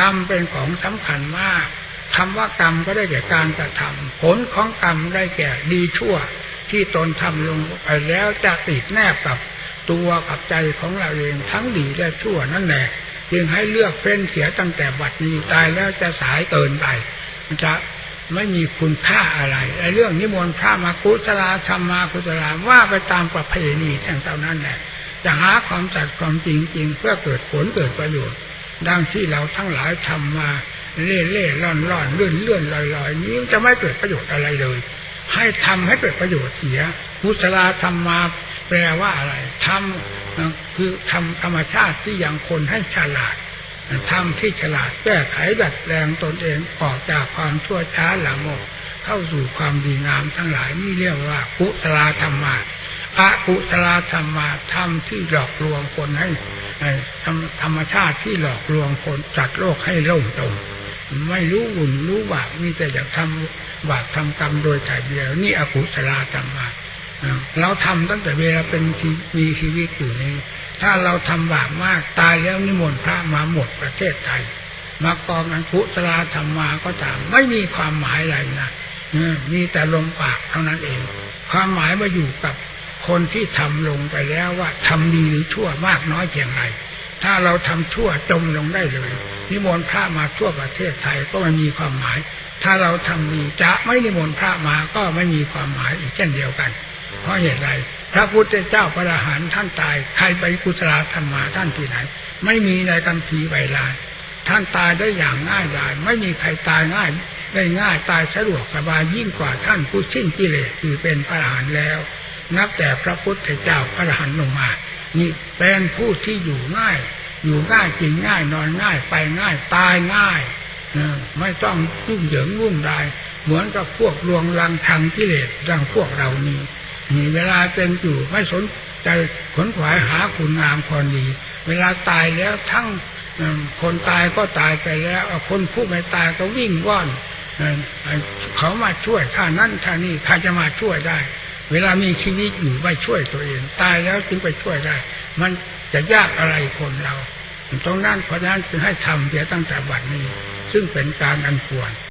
กรรมเป็นของสำคัญมากคำว่ากรรมก็ได้แก่การกระทำผลของกรรมได้แก่ดีชั่ว ที่ตนทำลงไปแล้วจะติดแนบกับตัวกับใจของเราเองทั้งดีและชั่วนั่นแหละจึงให้เลือกเฟ้นเสียตั้งแต่บัดนี้ตายแล้วจะสายเกินไปมันจะไม่มีคุณค่าอะไรไอ้เรื่องนิมนต์พระมากุศลาธรรมากุศลาว่าไปตามประเพณีแท่งเท่านั้นแหละจะหาความจัดความจริงจริงเพื่อเกิดผลเกิดประโยชน์ ดังที่เราทั้งหลายทำมาเล่เล่ล่อนล่อนเลื่อนเลื่อนลอยลอยนี้จะไม่เกิดประโยชน์อะไรเลย ให้ทำให้เกิดประโยชน์เสียกุศลาธรรมาแปลว่าอะไรทำคือทำธรรมชาติที่ยังคนให้ฉลาดทำที่ฉลาดแก้ไขดัดแปลงตนเองออกจากความชั่วช้าหลังโมกเข้าสู่ความดีงามทั้งหลายนี่เรียกว่ากุศลธรรมาอะกุศลธรรมาธรรมที่หลอกลวงคนให้ธรรมชาติที่หลอกลวงคนจัดโลกให้ล่มจมไม่รู้บุญรู้บาปมีแต่อยากทำบาปทำกรรมโดยถ่ายเดียว นี่อกุศลธรรมาเราทำตั้งแต่เวลาเป็นมีชีวิตอยู่นี้ ถ้าเราทำบาปมากตายแล้วนิมนต์พระมาหมดประเทศไทย มากองอันกุศลธรรมมาก็ตาม ไม่มีความหมายอะไรนะมีแต่ลมปากเท่านั้นเอง ความหมายมาอยู่กับ คนที่ทำลงไปแล้วว่าทำดีหรือชั่วมากน้อยเพียงไรถ้าเราทำชั่วจมลงได้เลย นิมนต์พระมาทั่วประเทศไทยก็ไม่มีความหมาย ถ้าเราทำดีจะไม่นิมนต์พระมาก็ไม่มีความหมายอีกเช่นเดียวกัน เพราะเหตุไรพระพุทธเจ้าพระอรหันต์ท่านตาย ใครไปกุศลธรรมมาท่านที่ไหน ไม่มีในกัมพีใบลานท่านตายได้อย่างง่ายดายไม่มีใครตายง่ายได้ง่ายตายสะดวกสบายยิ่งกว่าท่านผู้สิ้นกิเลสคือเป็นพระอรหันต์แล้ว นับแต่พระพุทธเจ้าพระอรหันต์ลงมา นี่เป็นผู้ที่อยู่ง่าย อยู่ง่ายกินง่ายนอนง่ายไปง่ายตายง่ายไม่ต้องยุ่งเหยิงวุ่นวายเหมือนกับพวกลวงลังทางกิเลสดังพวกเรานี้นี่เวลาเป็นอยู่ไม่สนใจขนขวายหาคุณงามความดี เวลาตายแล้วทั้งคนตายก็ตายไปแล้ว คนผู้ไม่ตายก็วิ่งว่อนเขามาช่วยท่านั้นท่านี้ใครจะมาช่วยได้ เวลามีชีวิตอยู่ไม่ช่วยตัวเอง ตายแล้วจึงไปช่วยได้ มันจะยากอะไรคนเราตรงนั้นเพราะฉะนั้นจึงให้ทำเสียตั้งแต่บัดนี้ ซึ่งเป็นการอันควร